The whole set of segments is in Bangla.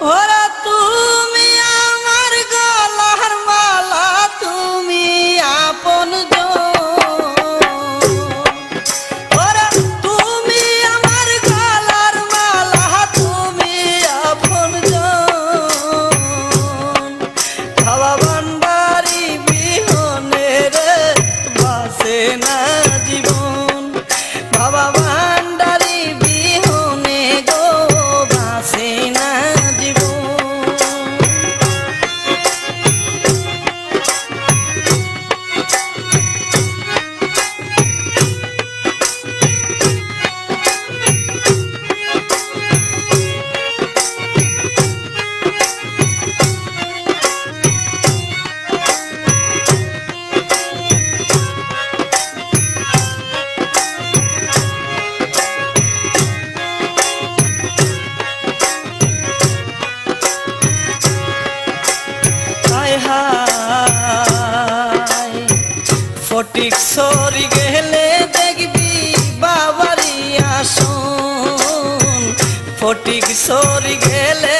Ora! টিকসরি গেলে দেখবি বাবারি আসন। ফটিক সরি গেলে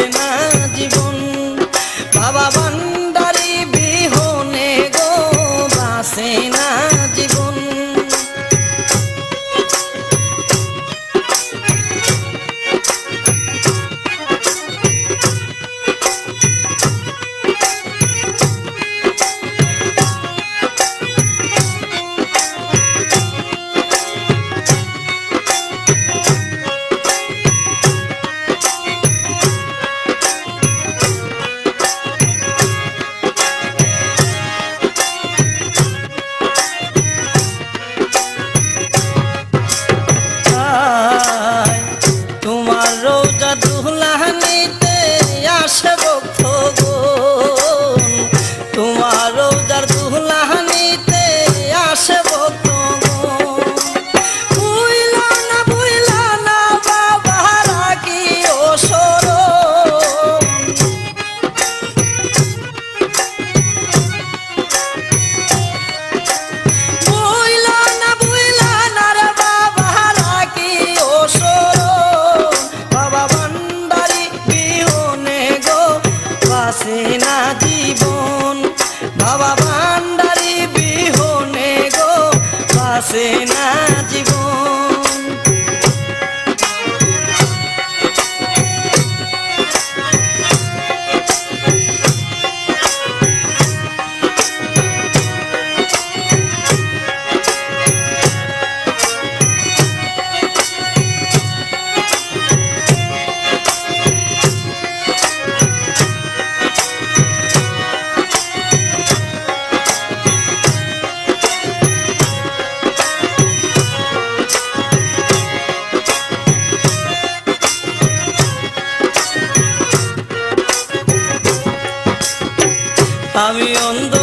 Amen. আছে না আমি অন্ধ